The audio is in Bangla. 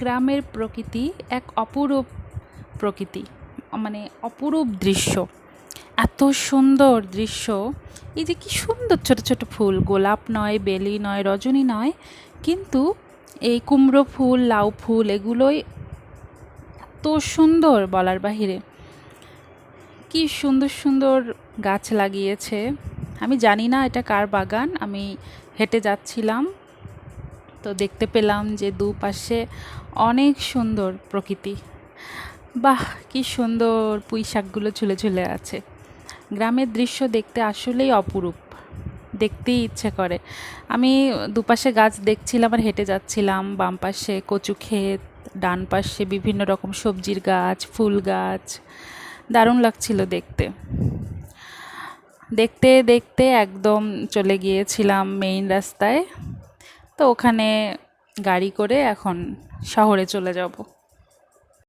গ্রামের প্রকৃতি এক অপরূপ প্রকৃতি মানে অপরূপ দৃশ্য। এত সুন্দর দৃশ্য। এই যে কি সুন্দর ছোট ছোট ফুল, গোলাপ নয়, বেলি নয়, রজনী নয়, কিন্তু এই কুমড়ো ফুল, লাউ ফুল, এগুলোই এত সুন্দর বলার বাহিরে। কি সুন্দর সুন্দর গাছ লাগিয়েছে। আমি জানি না এটা কার বাগান, আমি হেঁটে যাচ্ছিলাম। তো দেখতে পেলাম যে দুপাশে অনেক সুন্দর প্রকৃতি। বাহ, কি সুন্দর পুঁই শাকগুলো ঝুলে ঝুলে আছে। গ্রামের দৃশ্য দেখতে আসলেই অপরূপ। দেখতেই ইচ্ছে করে। আমি দুপাশে গাছ দেখছিলাম আর হেঁটে যাচ্ছিলাম। বাম পাশে কচু ক্ষেত, ডান পাশে বিভিন্ন রকম সবজির গাছ, ফুল গাছ। দারুণ লাগছিল দেখতে। দেখতে দেখতে একদম চলে গিয়েছিলাম মেইন রাস্তায়। তো ওখানে গাড়ি করে এখন শহরে চলে যাব।